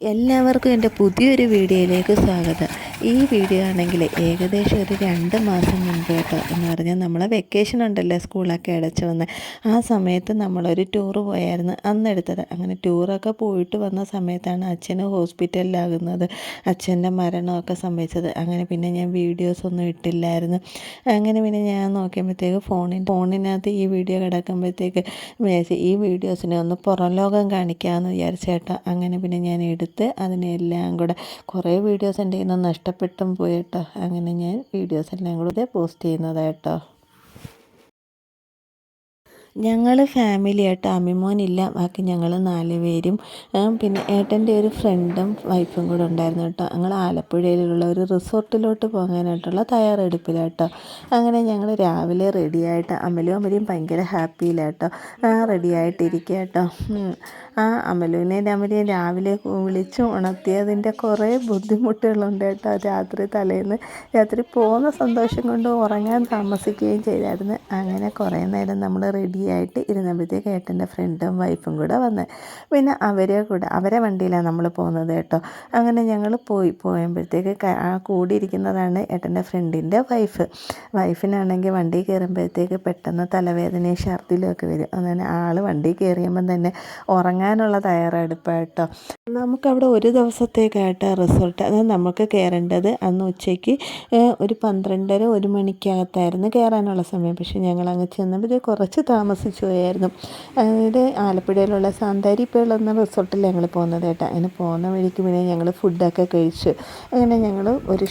എല്ലാവർക്കും എന്റെ പുതിയൊരു വീഡിയോയിലേക്ക് സ്വാഗതം. ഈ വീഡിയോ ആണെങ്കിൽ ഏകദേശം ഒരു രണ്ട് മാസം മുൻപ് കേട്ടോ എന്ന് പറഞ്ഞാൽ നമ്മൾ വെക്കേഷൻ ഉണ്ടല്ലോ സ്കൂളൊക്കെ അടച്ചു വന്ന്. ആ സമയത്ത് നമ്മളൊരു ടൂർ പോയായിരുന്നു. അന്ന് എടുത്തത്. അങ്ങനെ ടൂറൊക്കെ പോയിട്ട് വന്ന സമയത്താണ് അച്ഛന് ഹോസ്പിറ്റലിലാകുന്നത് അച്ഛന്റെ മരണമൊക്കെ സംഭവിച്ചത്. അങ്ങനെ പിന്നെ ഞാൻ വീഡിയോസ് ഒന്നും ഇട്ടില്ലായിരുന്നു. അങ്ങനെ പിന്നെ ഞാൻ നോക്കിയപ്പോഴത്തേക്ക് ഫോണിൽ ഫോണിനകത്ത് ഈ വീഡിയോ കിടക്കുമ്പോഴത്തേക്ക് വിചാരിച്ചു ഈ വീഡിയോസിനെ ഒന്ന് പുറം ലോകം കാണിക്കാമെന്ന് വിചാരിച്ചേട്ടോ അങ്ങനെ പിന്നെ ഞാൻ എടുത്ത് അതിനെല്ലാം കൂടെ കുറേ വീഡിയോസ് എന്റെ കയ്യിൽ നിന്ന് നഷ്ടപ്പെട്ടും പോയിട്ടോ. അങ്ങനെ ഞാൻ വീഡിയോസ് എല്ലാം കൂടെ പോസ്റ്റ് ചെയ്യുന്നതായിട്ടോ. ഞങ്ങൾ ഫാമിലി ആയിട്ട് അമ്മിമോനില്ല ബാക്കി ഞങ്ങൾ നാല് പേരും പിന്നെ ഏട്ടന്റെ ഒരു ഫ്രണ്ടും വൈഫും കൂടെ ഉണ്ടായിരുന്നു കേട്ടോ. ഞങ്ങൾ ആലപ്പുഴയിലുള്ള ഒരു റിസോർട്ടിലോട്ട് പോകാനായിട്ടുള്ള തയ്യാറെടുപ്പിലാട്ടോ. അങ്ങനെ ഞങ്ങൾ രാവിലെ റെഡിയായിട്ട് അമലും അമലിയും ഭയങ്കര ഹാപ്പിയിലാട്ടോ റെഡിയായിട്ടിരിക്കുക കേട്ടോ. ആ അമലുവിനെ അമലിയും രാവിലെ വിളിച്ച് ഉണർത്തിയതിന്റെ കുറേ ബുദ്ധിമുട്ടുകളുണ്ട് കേട്ടോ. രാത്രി തലേന്ന് രാത്രി പോകുന്ന സന്തോഷം കൊണ്ട് ഉറങ്ങാൻ താമസിക്കുകയും ചെയ്തായിരുന്നു. അങ്ങനെ കുറേ നേരം നമ്മൾ റെഡിയായിട്ട് ഇരുന്നപ്പോഴത്തേക്ക് ഏട്ടന്റെ ഫ്രണ്ടും വൈഫും കൂടെ വന്ന് പിന്നെ അവരെ കൂടെ അവരെ വണ്ടിയിലാണ് നമ്മൾ പോകുന്നത് കേട്ടോ. അങ്ങനെ ഞങ്ങൾ പോയി. പോയപ്പോഴത്തേക്ക് കൂടിയിരിക്കുന്നതാണ് ഏട്ടന്റെ ഫ്രണ്ടിന്റെ വൈഫ് വൈഫിനാണെങ്കിൽ വണ്ടി കയറുമ്പോഴത്തേക്ക് പെട്ടെന്ന് തലവേദനയും ഛർദിലും ഒക്കെ വരും. അങ്ങനെ ആൾ വണ്ടി കയറിയുമ്പം തന്നെ ഉറങ്ങാനുള്ള തയ്യാറെടുപ്പ് കേട്ടോ. നമുക്കവിടെ ഒരു ദിവസത്തേക്കായിട്ട് റിസോർട്ട് അതായത് നമുക്ക് കയറേണ്ടത് അന്ന് ഉച്ചയ്ക്ക് ഒരു പന്ത്രണ്ടര ഒരു മണിക്കകത്തായിരുന്നു കയറാനുള്ള സമയം. പക്ഷേ ഞങ്ങൾ അങ്ങ് ചെന്നപ്പോൾ കുറച്ച് താമസിച്ചു പോയായിരുന്നു. അതായത് ആലപ്പുഴയിലുള്ള സാന്താരി എന്ന റിസോർട്ടിൽ ഞങ്ങൾ പോകുന്നത് കേട്ടോ. അങ്ങനെ പോകുന്ന വഴിക്ക് പിന്നെ ഞങ്ങൾ ഫുഡൊക്കെ കഴിച്ച് അങ്ങനെ ഞങ്ങൾ ഒരു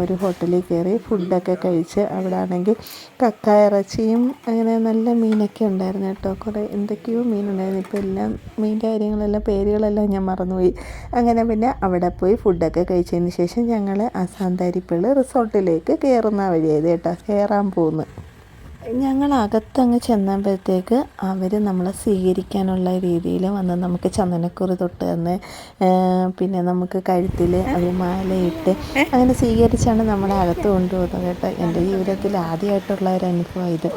ഒരു ഹോട്ടലിൽ കയറി ഫുഡൊക്കെ കഴിച്ച് അവിടെ ആണെങ്കിൽ കക്ക ഇറച്ചിയും അങ്ങനെ നല്ല മീനൊക്കെ ഉണ്ടായിരുന്നു കേട്ടോ. കുറേ എന്തൊക്കെയോ മീനുണ്ടായിരുന്നു. ഇപ്പോൾ എല്ലാം മീന്റെ കാര്യങ്ങളെല്ലാം പേരുകളെല്ലാം ഞാൻ മറന്നുപോയി. അങ്ങനെ പിന്നെ അവിടെ പോയി ഫുഡൊക്കെ കഴിച്ചതിന് ശേഷം ഞങ്ങൾ ആ സാന്താരിപ്പള്ളി റിസോർട്ടിലേക്ക് കയറുന്ന വഴിയായത് കേട്ടോ കയറാൻ പോകുന്നു ഞങ്ങൾ അകത്തങ്ങ് ചെന്നപ്പോഴത്തേക്ക് അവർ നമ്മളെ സ്വീകരിക്കാനുള്ള രീതിയിൽ വന്ന് നമുക്ക് ചന്ദനക്കുറി തൊട്ട് തന്ന് പിന്നെ നമുക്ക് കഴുത്തിൽ അവർ മാലയിട്ട് അങ്ങനെ സ്വീകരിച്ചാണ് നമ്മളെ അകത്ത് കൊണ്ടുപോകുന്നത് കേട്ടോ. എന്റെ ജീവിതത്തിൽ ആദ്യമായിട്ടുള്ള ഒരു അനുഭവം ഇത്.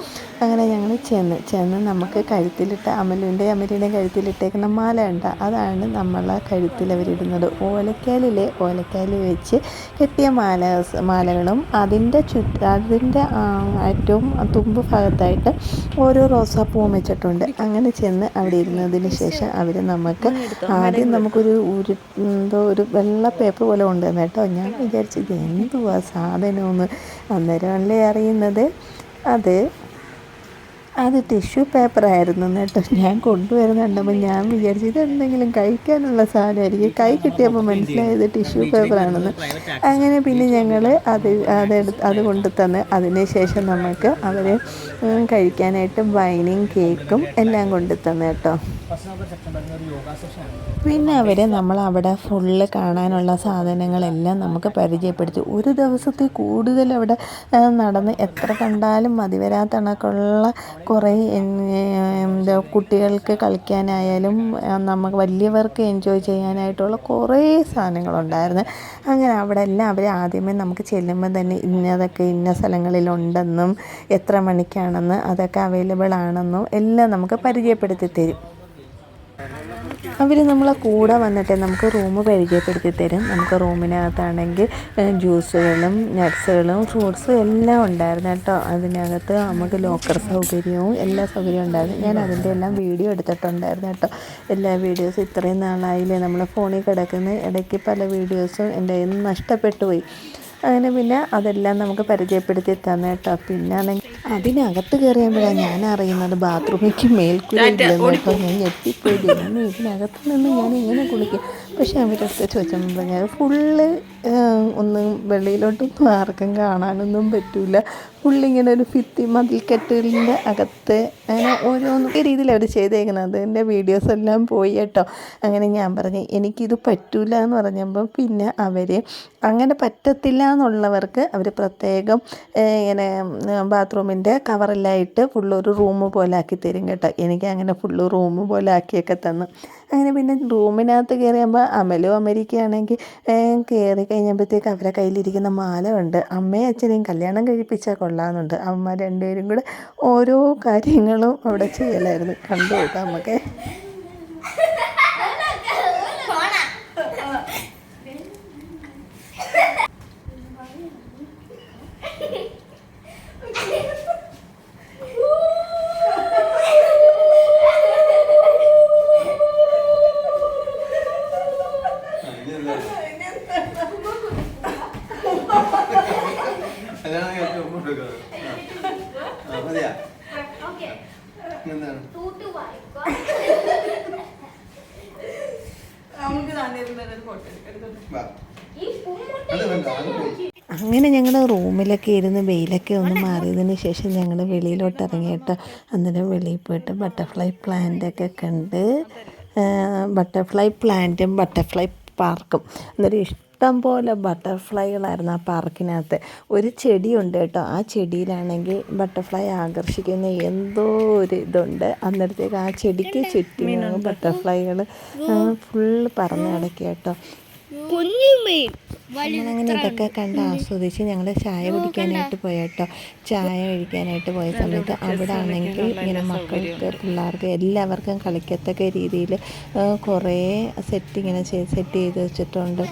അങ്ങനെ ഞങ്ങൾ ചെന്ന് ചെന്ന് നമുക്ക് കഴുത്തിലിട്ട് അമലിന്റെ അമലിന്റെ കഴുത്തിലിട്ടേക്കുന്ന മാല ഉണ്ട് അതാണ് നമ്മളെ കഴുത്തിൽ അവരിടുന്നത്. ഓലക്കാലിലെ ഓലക്കാലിൽ വെച്ച് കെട്ടിയ മാല മാലകളും അതിന്റെ ചുറ്റ അതിന്റെ ഏറ്റവും തുമ്പ് ഭാഗത്തായിട്ട് ഓരോ റോസാപ്പൂവും വെച്ചിട്ടുണ്ട്. അങ്ങനെ ചെന്ന് അവിടെ ഇരുന്നതിന് ശേഷം അവർ നമുക്ക് ആദ്യം നമുക്കൊരു ഒരു എന്തോ ഒരു വെള്ള പേപ്പർ പോലെ കൊണ്ടുവന്നു കേട്ടോ. ഞാൻ വിചാരിച്ചത് എന്തുവാ സാധനമെന്ന്. അന്നേരമല്ലേ അറിയുന്നത്? അത് അത് ടിഷ്യൂ പേപ്പർ ആയിരുന്നു കേട്ടോ. ഞാൻ കൊണ്ടുവരുന്നുണ്ടപ്പോൾ ഞാൻ വിചാരിച്ചു ഇത് എന്തെങ്കിലും കഴിക്കാനുള്ള സാധനമായിരിക്കും. കൈ കിട്ടിയപ്പോൾ മനസ്സിലായത് ടിഷ്യൂ പേപ്പറാണെന്ന് അങ്ങനെ പിന്നെ ഞങ്ങൾ അത് അതെടുത്ത് അത് കൊണ്ട് തന്ന് അതിന് ശേഷം നമുക്ക് അവർ കഴിക്കാനായിട്ട് വൈനും കേക്കും എല്ലാം കൊണ്ടു തന്നു കേട്ടോ. പിന്നെ അവർ നമ്മൾ അവിടെ ഫുള്ള് കാണാനുള്ള സാധനങ്ങളെല്ലാം നമുക്ക് പരിചയപ്പെടുത്തി. ഒരു ദിവസത്തിൽ കൂടുതൽ അവിടെ നടന്ന് എത്ര കണ്ടാലും മതിവരാത്ത കണക്കുള്ള കുറേ എന്താ കുട്ടികൾക്ക് കളിക്കാനായാലും നമുക്ക് വലിയവർക്ക് എൻജോയ് ചെയ്യാനായിട്ടുള്ള കുറേ സാധനങ്ങളുണ്ടായിരുന്നു. അങ്ങനെ അവിടെ എല്ലാം അവർ ആദ്യമേ നമുക്ക് ചെല്ലുമ്പോൾ തന്നെ ഇന്നതൊക്കെ ഇന്ന സ്ഥലങ്ങളിലുണ്ടെന്നും എത്ര മണിക്കാണെന്ന് അതൊക്കെ അവൈലബിൾ ആണെന്നും എല്ലാം നമുക്ക് പരിചയപ്പെടുത്തി തരും. അവർ നമ്മളെ കൂടെ വന്നിട്ട് നമുക്ക് റൂം പരിചയപ്പെടുത്തി തരും. നമുക്ക് റൂമിനകത്താണെങ്കിൽ ജ്യൂസുകളും നട്ട്സുകളും ഫ്രൂട്ട്സും എല്ലാം ഉണ്ടായിരുന്നു കേട്ടോ. അതിനകത്ത് നമുക്ക് ലോക്കർ സൗകര്യവും എല്ലാ സൗകര്യവും ഉണ്ടായിരുന്നു. ഞാൻ അതിന്റെ എല്ലാം വീഡിയോ എടുത്തിട്ടുണ്ടായിരുന്നു കേട്ടോ. എല്ലാ വീഡിയോസും ഇത്രയും നാളായില്ലേ നമ്മളെ ഫോണിൽ കിടക്കുന്ന. ഇടയ്ക്ക് പല വീഡിയോസും എന്റെ നിന്ന് നഷ്ടപ്പെട്ടു പോയി. അങ്ങനെ പിന്നെ അതെല്ലാം നമുക്ക് പരിചയപ്പെടുത്തി തന്നെ കേട്ടോ. പിന്നെ ആണെങ്കിൽ അതിനകത്ത് കയറിയപ്പോഴാണ് ഞാൻ അറിയുന്നത് ബാത്റൂമിലേക്ക് കേട്ടോ. ഞാൻ ഞെട്ടിപ്പോയി. ഇതിനകത്ത് നിന്ന് ഞാൻ എങ്ങനെ കുളിക്കും? പക്ഷെ അവരടുത്ത് ചോദിച്ചപ്പോൾ ഞാൻ ഫുള്ള് ഒന്നും വെളിയിലോട്ടൊന്നും ആർക്കും കാണാനൊന്നും പറ്റില്ല ഫുള്ളിങ്ങനെ ഒരു ഭിത്തി മതിൽക്കെട്ടിലിന്റെ അകത്ത് അങ്ങനെ ഓരോന്നൊക്കെ രീതിയിൽ അവർ ചെയ്തേക്കുന്നത്. എന്റെ വീഡിയോസ് എല്ലാം പോയി കേട്ടോ. അങ്ങനെ ഞാൻ പറഞ്ഞു എനിക്കിത് പറ്റൂല എന്ന് പറഞ്ഞപ്പോൾ പിന്നെ അവർ അങ്ങനെ പറ്റത്തില്ല എന്നുള്ളവർക്ക് അവർ പ്രത്യേകം ഇങ്ങനെ ബാത്റൂമിന്റെ കവറിലായിട്ട് ഫുള്ളൊരു റൂം പോലെ ആക്കി തരും കേട്ടോ. എനിക്ക് അങ്ങനെ ഫുള്ള് റൂം പോലെ ആക്കിയൊക്കെ തന്നു. അങ്ങനെ പിന്നെ റൂമിനകത്ത് കയറിയുമ്പോൾ അമലും അമേരിക്കയാണെങ്കിൽ കയറി കഴിഞ്ഞപ്പോഴത്തേക്ക് അവരെ കയ്യിലിരിക്കുന്ന മാല ഉണ്ട് അമ്മയും അച്ഛനെയും കല്യാണം കഴിപ്പിച്ചാൽ കൊള്ളാമെന്നുണ്ട്. അമ്മ രണ്ടുപേരും കൂടെ ഓരോ കാര്യങ്ങളും അവിടെ ചെയ്യലായിരുന്നു. കണ്ടു നമുക്ക് ഫോണാ കൊടുക്കാം ആ മതിയാ ഓക്കെ എന്താണ് തൂത്ത് വായിക്കോ നമുക്ക് തന്നെ ഫോട്ടോ എടുത്തോട്ടെ വാ ഈ പൂമുട്ട അത് വേണ്ട അത് പോയി അങ്ങനെ ഞങ്ങൾ റൂമിലൊക്കെ ഇരുന്ന് വെയിലൊക്കെ ഒന്ന് മാറിയതിന് ശേഷം ഞങ്ങൾ വെളിയിലോട്ട് ഇറങ്ങിയിട്ട് അന്നേരം വെളിയിൽ പോയിട്ട് ബട്ടർഫ്ലൈ പ്ലാന്റൊക്കെ കണ്ട് ബട്ടർഫ്ലൈ പ്ലാന്റും ബട്ടർഫ്ലൈ പാർക്കും. അന്നേരം ഇഷ്ടം പോലെ ബട്ടർഫ്ലൈകളായിരുന്നു ആ പാർക്കിനകത്ത്. ഒരു ചെടിയുണ്ട് കേട്ടോ. ആ ചെടിയിലാണെങ്കിൽ ബട്ടർഫ്ലൈ ആകർഷിക്കുന്ന എന്തോ ഒരു ഇതുണ്ട്. അന്നേരത്തേക്ക് ആ ചെടിക്ക് ചുറ്റും ബട്ടർഫ്ലൈകൾ ഫുള്ള് പറന്ന് കിടക്കുക കേട്ടോ. നമ്മളങ്ങനെ ഇതൊക്കെ കണ്ട് ആസ്വദിച്ച് ഞങ്ങൾ ചായ കുടിക്കാനായിട്ട് പോയട്ടോ. കേട്ടോ ചായ കഴിക്കാനായിട്ട് പോയ സമയത്ത് അവിടെ ആണെങ്കിൽ ഇങ്ങനെ മക്കൾക്ക് പിള്ളേർക്ക് എല്ലാവർക്കും കളിക്കത്തക്ക രീതിയിൽ കുറേ സെറ്റ് ഇങ്ങനെ സെറ്റ് ചെയ്ത് വെച്ചിട്ടുണ്ട്.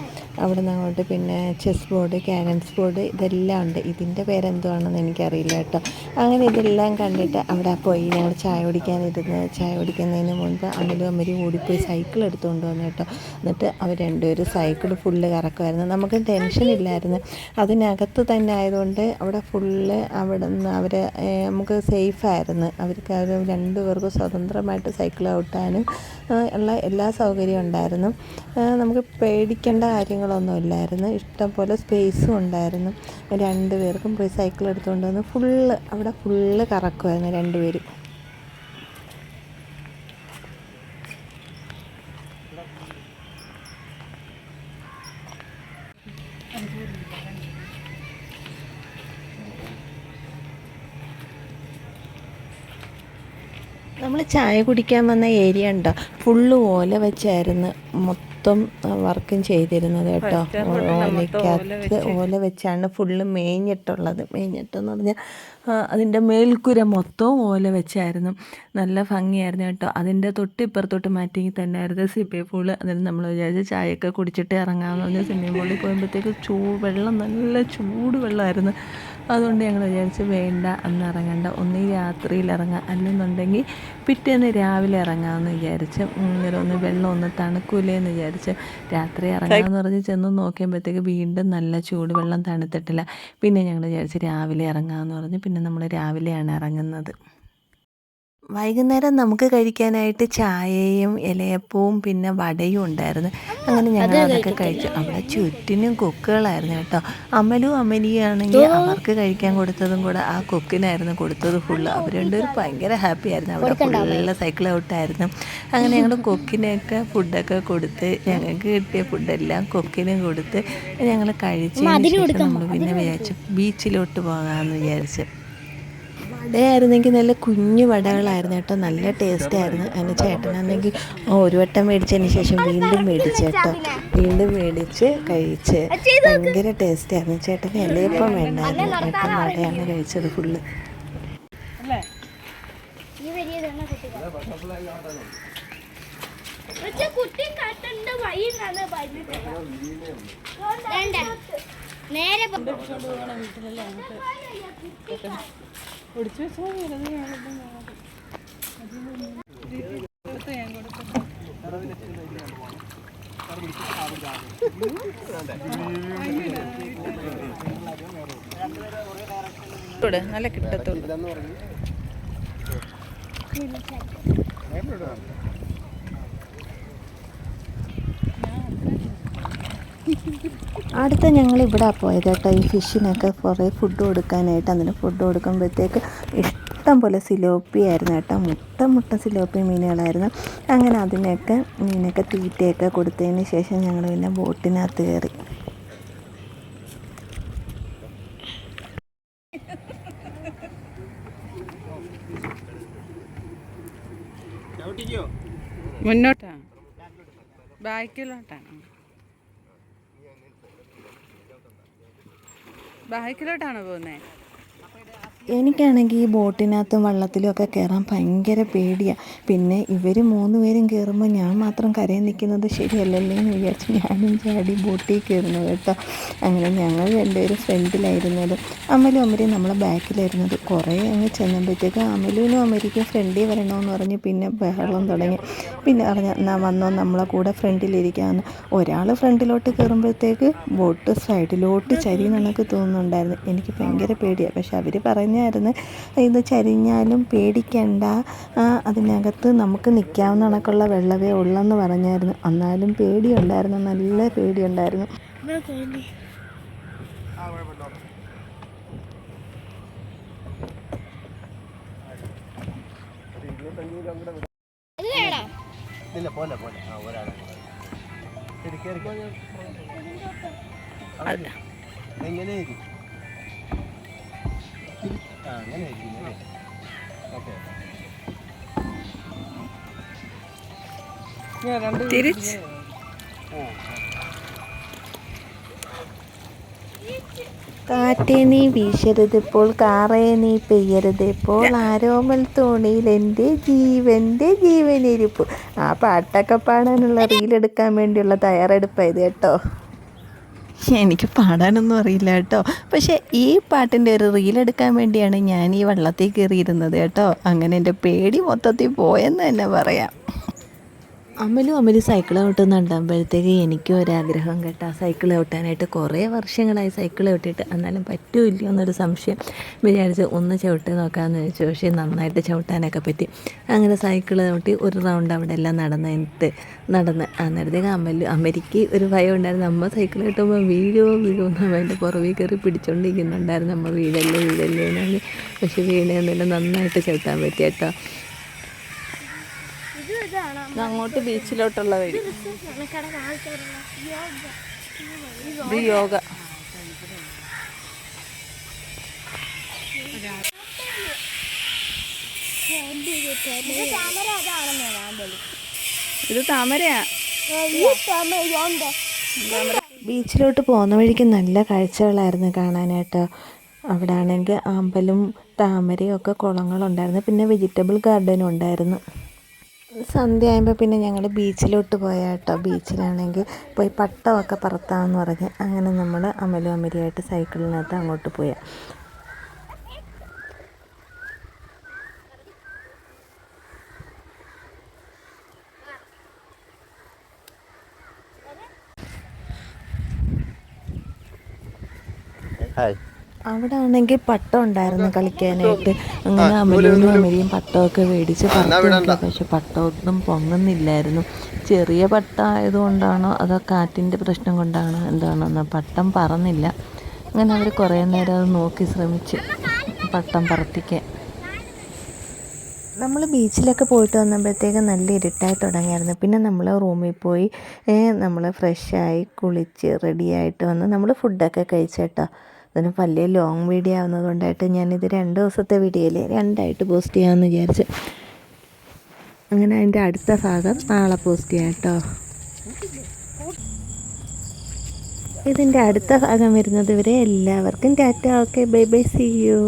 അവിടെ നിന്ന് അങ്ങോട്ട് പിന്നെ ചെസ് ബോർഡ് ക്യാരംസ് ബോർഡ് ഇതെല്ലാം ഉണ്ട്. ഇതിന്റെ പേരെന്തുവാണെന്ന് എനിക്കറിയില്ല കേട്ടോ. അങ്ങനെ ഇതെല്ലാം കണ്ടിട്ട് അവിടെ പോയി ഞങ്ങൾ ചായ കുടിക്കാനിരുന്ന് ചായ കുടിക്കുന്നതിന് മുൻപ് അമ്മലും അമ്മരും ഓടിപ്പോയി സൈക്കിൾ എടുത്തുകൊണ്ട് വന്നു കേട്ടോ. എന്നിട്ട് അവർ രണ്ടുപേരും സൈക്കിൾ ഫുള്ള് കറക്കുമായിരുന്നു. നമുക്ക് ടെൻഷൻ ഇല്ലായിരുന്നു. അതിനകത്ത് തന്നെ ആയതുകൊണ്ട് അവിടെ ഫുള്ള് അവിടെ നിന്ന് അവർ നമുക്ക് സേഫായിരുന്നു അവർക്ക് അവർ രണ്ടുപേർക്കും സ്വതന്ത്രമായിട്ട് സൈക്കിൾ ഔട്ടാനും ഉള്ള എല്ലാ സൗകര്യവും ഉണ്ടായിരുന്നു. നമുക്ക് പേടിക്കേണ്ട കാര്യങ്ങളൊന്നും ഇല്ലായിരുന്നു. ഇഷ്ടംപോലെ സ്പേസും ഉണ്ടായിരുന്നു. രണ്ടുപേർക്കും പോയി സൈക്കിൾ എടുത്തുകൊണ്ട് വന്ന് ഫുള്ള് അവിടെ ഫുള്ള് കറക്കുമായിരുന്നു രണ്ടുപേരും ചായ കുടിക്കാൻ വന്ന ഏരിയ ഉണ്ടോ? ഫുള്ള് ഓല വെച്ചായിരുന്നു മൊത്തം വർക്കും ചെയ്തിരുന്നത് കേട്ടോ. ഓലയ്ക്കകത്ത് ഓല വെച്ചാണ് ഫുള്ള് മേഞ്ഞിട്ടുള്ളത്. മേഞ്ഞിട്ടെന്ന് പറഞ്ഞാൽ അതിന്റെ മേൽക്കുര മൊത്തവും ഓല വെച്ചായിരുന്നു. നല്ല ഭംഗിയായിരുന്നു കേട്ടോ. അതിന്റെ തൊട്ടിപ്പുറത്തോട്ട് മാറ്റിങ്ങി തന്നെയായിരുന്നു സ്വിമ്മിംഗ് പൂൾ. അതിന് നമ്മൾ വിചാരിച്ച് ചായയൊക്കെ കുടിച്ചിട്ട് ഇറങ്ങാമെന്ന് പറഞ്ഞ് സ്വിമ്മിംഗ് പൂളിൽ പോകുമ്പോഴത്തേക്ക് ചൂ വെള്ളം നല്ല ചൂട് വെള്ളമായിരുന്നു. അതുകൊണ്ട് ഞങ്ങൾ വിചാരിച്ച് വേണ്ട അന്ന് ഇറങ്ങണ്ട. ഒന്നീ രാത്രിയിൽ ഇറങ്ങാം. അല്ലെന്നുണ്ടെങ്കിൽ പിറ്റേന്ന് രാവിലെ ഇറങ്ങാമെന്ന് വിചാരിച്ച് ഇങ്ങനെ ഒന്ന് വെള്ളം ഒന്ന് തണുക്കൂലേന്ന് വിചാരിച്ച് രാത്രി ഇറങ്ങാമെന്ന് പറഞ്ഞ് ചെന്ന് നോക്കിയപ്പോഴത്തേക്ക് വീണ്ടും നല്ല ചൂട് വെള്ളം തണുത്തിട്ടില്ല. പിന്നെ ഞങ്ങൾ വിചാരിച്ച് രാവിലെ ഇറങ്ങാമെന്ന് പറഞ്ഞ് പിന്നെ നമ്മൾ രാവിലെയാണ് ഇറങ്ങുന്നത്. വൈകുന്നേരം നമുക്ക് കഴിക്കാനായിട്ട് ചായയും ഇലയപ്പവും പിന്നെ വടയും ഉണ്ടായിരുന്നു. അങ്ങനെ ഞങ്ങൾ അതൊക്കെ കഴിച്ചു. അവിടെ ചുറ്റിനും കൊക്കുകളായിരുന്നു കേട്ടോ. അമലും അമലിയാണെങ്കിൽ അവർക്ക് കഴിക്കാൻ കൊടുത്തതും കൂടെ ആ കൊക്കിനായിരുന്നു കൊടുത്തത് ഫുള്ള് അവർ രണ്ടുപേരും ഭയങ്കര ഹാപ്പി ആയിരുന്നു. അവിടെ ഫുള്ള് സൈക്കിൾ ഔട്ടായിരുന്നു അങ്ങനെ ഞങ്ങൾ കൊക്കിനൊക്കെ ഫുഡൊക്കെ കൊടുത്ത് ഞങ്ങൾക്ക് കിട്ടിയ ഫുഡെല്ലാം കൊക്കിനും കൊടുത്ത് ഞങ്ങൾ കഴിച്ച് നമ്മൾ പിന്നെ വിചാരിച്ചു ബീച്ചിലോട്ട് പോകാമെന്ന് വിചാരിച്ചു. വടയായിരുന്നെങ്കിൽ നല്ല കുഞ്ഞു വടകളായിരുന്നു കേട്ടോ. നല്ല ടേസ്റ്റ് ആയിരുന്നു. അതിന് ചേട്ടനാണെങ്കിൽ ഒരു വട്ടം മേടിച്ചതിന് ശേഷം വീണ്ടും മേടിച്ചു കേട്ടോ. വീണ്ടും മേടിച്ച് കഴിച്ച് ഭയങ്കര ടേസ്റ്റ് ആയിരുന്നു. ചേട്ടന് ഇലയപ്പം വേണ്ടായിരുന്നു. ഏട്ടൻ വടയാണ് കഴിച്ചത് ഫുള്ള് കുട്ടി നേരെ പോ- ഒടിച്ചു വെച്ചാൽ കൊടുത്ത് നല്ല കിട്ടത്തുള്ളൂ. അടുത്ത ഞങ്ങൾ ഇവിടെ പോയത് കേട്ടോ ഈ ഫിഷിനൊക്കെ കുറേ ഫുഡ് കൊടുക്കാനായിട്ട്. അങ്ങനെ ഫുഡ് കൊടുക്കുമ്പോഴത്തേക്ക് ഇഷ്ടം പോലെ സിലോപ്പി ആയിരുന്നു കേട്ടോ മുട്ട മുട്ട സിലോപ്പി മീനുകളായിരുന്നു. അങ്ങനെ അതിനൊക്കെ മീനൊക്കെ തീറ്റയൊക്കെ കൊടുത്തതിന് ശേഷം ഞങ്ങൾ പിന്നെ ബോട്ടിനകത്ത് കയറി. മുന്നോട്ടാണ് ബാക്കിലോട്ടാണ് ബാക്കിലോട്ടാണോ പോകുന്നത് എനിക്കാണെങ്കിൽ ഈ ബോട്ടിനകത്തും വള്ളത്തിലും ഒക്കെ കയറാൻ ഭയങ്കര പേടിയാണ് പിന്നെ ഇവർ മൂന്ന് പേരും കയറുമ്പോൾ ഞാൻ മാത്രം കരയിൽ നിൽക്കുന്നത് ശരിയല്ലല്ലേ എന്ന് വിചാരിച്ച് ഞാനും ചാടി ബോട്ടിൽ കയറുന്നു കേട്ടോ. അങ്ങനെ ഞങ്ങൾ രണ്ടുപേരും ഫ്രണ്ടിലായിരുന്നത്. അമലും അമരയും നമ്മളെ ബാക്കിലായിരുന്നത്. കുറേ അങ്ങ് ചെന്നപ്പോഴത്തേക്ക് അമലിനും അമരിക്കും ഫ്രണ്ടിൽ വരണമെന്ന് പറഞ്ഞ് പിന്നെ ബഹളം തുടങ്ങി. പിന്നെ പറഞ്ഞ വന്നോ നമ്മളെ കൂടെ ഫ്രണ്ടിലിരിക്കാമെന്ന് ഒരാൾ ഫ്രണ്ടിലോട്ട് കയറുമ്പോഴത്തേക്ക് ബോട്ട് സൈഡിലോട്ട് ചരി എന്നൊക്കെ തോന്നുന്നുണ്ടായിരുന്നു. എനിക്ക് ഭയങ്കര പേടിയാണ് പക്ഷെ അവർ പറഞ്ഞായിരുന്നു. ഇത് ചരിഞ്ഞാലും പേടിക്കണ്ട. ആ, അതിനകത്ത് നമുക്ക് നിൽക്കാവുന്ന കണക്കുള്ള വെള്ളമേ ഉള്ളെന്ന് പറഞ്ഞായിരുന്നു. എന്നാലും പേടിയുണ്ടായിരുന്നു. നല്ല പേടിയുണ്ടായിരുന്നു. ഇല്ല പോലെ പോലെ ആ ഒരാളെ എങ്ങനെ അങ്ങനെ ഓക്കെ. രണ്ട് തിരിച്ച്. കാറ്റേ നീ വീശരുതിപ്പോൾ കാറേ നീ പെയ്യരുതിപ്പോൾ ആരോമൽ തോണിയിൽ എന്റെ ജീവന്റെ ജീവനിരിപ്പ്. ആ പാട്ടൊക്കെ പാടാനുള്ള റീലെടുക്കാൻ വേണ്ടിയുള്ള തയ്യാറെടുപ്പായത് കേട്ടോ. എനിക്ക് പാടാനൊന്നും അറിയില്ല കേട്ടോ. പക്ഷേ ഈ പാട്ടിന്റെ ഒരു റീൽ എടുക്കാൻ വേണ്ടിയാണ് ഞാൻ ഈ വള്ളത്തിൽ കയറിയിരുന്നത് കേട്ടോ. അങ്ങനെ എന്റെ പേടി മൊത്തത്തിൽ പോയെന്ന് തന്നെ പറയാം. അമലും അമലും സൈക്കിൾ ചവിട്ടുന്നുണ്ടാകുമ്പോഴത്തേക്ക് എനിക്കും ഒരാഗ്രഹം കേട്ടോ. സൈക്കിൾ ചവിട്ടാനായിട്ട് കുറേ വർഷങ്ങളായി സൈക്കിൾ ചവിട്ടിയിട്ട് എന്നാലും പറ്റൂല്ല എന്നൊരു സംശയം വിചാരിച്ച് ഒന്ന് ചവിട്ടി നോക്കാമെന്ന് വെച്ചു പക്ഷേ നന്നായിട്ട് ചവിട്ടാനൊക്കെ പറ്റി. അങ്ങനെ സൈക്കിൾ ചവിട്ടി ഒരു റൗണ്ട് അവിടെ എല്ലാം നടന്നിട്ട് നടന്ന്. അന്നേരത്തേക്ക് അമൽ അമരിക്ക് ഒരു ഭയം ഉണ്ടായിരുന്നു. അമ്മ സൈക്കിൾ കിട്ടുമ്പോൾ വീഴുമോ വീഴുമോ എന്ന് അതിന്റെ പുറകെ കയറി പിടിച്ചോണ്ടിരിക്കുന്നുണ്ടായിരുന്നു. അമ്മ വീഴല്ലേ വീഴല്ലേ എന്നാണ് പക്ഷേ വീണയൊന്നുമില്ല നന്നായിട്ട് ചവിട്ടാൻ പറ്റി കേട്ടോ. ഇത് അങ്ങോട്ട് ബീച്ചിലോട്ടുള്ള വഴി. ഇത് യോഗ. ഇത് താമരയാ. ബീച്ചിലോട്ട് പോകുന്ന വഴിക്ക് നല്ല കാഴ്ചകളായിരുന്നു കാണാനായിട്ട്. അവിടെ ആണെങ്കിൽ അമ്പലും താമരയും ഒക്കെ കുളങ്ങളുണ്ടായിരുന്നു. പിന്നെ വെജിറ്റബിൾ ഗാർഡനും ഉണ്ടായിരുന്നു. സന്ധ്യ ആയപ്പോൾ പിന്നെ ഞങ്ങൾ ബീച്ചിലോട്ട് പോയ കേട്ടോ ബീച്ചിലാണെങ്കിൽ പോയി പട്ടമൊക്കെ പറത്താമെന്ന് പറഞ്ഞ് അങ്ങനെ നമ്മൾ അമലും അമരിയായിട്ട് സൈക്കിളിനകത്ത് അങ്ങോട്ട് പോയ. ഹായ്. അവിടെ ആണെങ്കിൽ പട്ടം ഉണ്ടായിരുന്നു കളിക്കാനായിട്ട്. അങ്ങനെ അമലും അമലിയും പട്ടമൊക്കെ മേടിച്ച് പറത്തൊക്കെ പക്ഷെ പട്ടമൊന്നും പൊങ്ങുന്നില്ലായിരുന്നു. ചെറിയ പട്ടം ആയതുകൊണ്ടാണോ അതോ കാറ്റിന്റെ പ്രശ്നം കൊണ്ടാണോ എന്താണെന്ന് പട്ടം പറന്നില്ല. അങ്ങനെ അവർ കുറേ നേരം അത് നോക്കി ശ്രമിച്ച് പട്ടം പറത്തിക്കാൻ. നമ്മൾ ബീച്ചിലൊക്കെ പോയിട്ട് വന്നപ്പോഴത്തേക്ക് നല്ല ഇരുട്ടായി തുടങ്ങിയായിരുന്നു. പിന്നെ നമ്മൾ റൂമിൽ പോയി നമ്മൾ ഫ്രഷായി കുളിച്ച് റെഡിയായിട്ട് വന്ന് നമ്മൾ ഫുഡൊക്കെ കഴിച്ചേട്ടോ. അതിന് വലിയ ലോങ് വീഡിയോ ആവുന്നതുകൊണ്ടായിട്ട് ഞാനിത് രണ്ട് ദിവസത്തെ വീഡിയോയിൽ രണ്ടായിട്ട് പോസ്റ്റ് ചെയ്യാമെന്ന് വിചാരിച്ചു. അങ്ങനെ അതിന്റെ അടുത്ത ഭാഗം നാളെ പോസ്റ്റ് ചെയ്യാം കേട്ടോ ഇതിന്റെ അടുത്ത ഭാഗം വരുന്നത് വരെ എല്ലാവർക്കും tata. Okay bye bye see you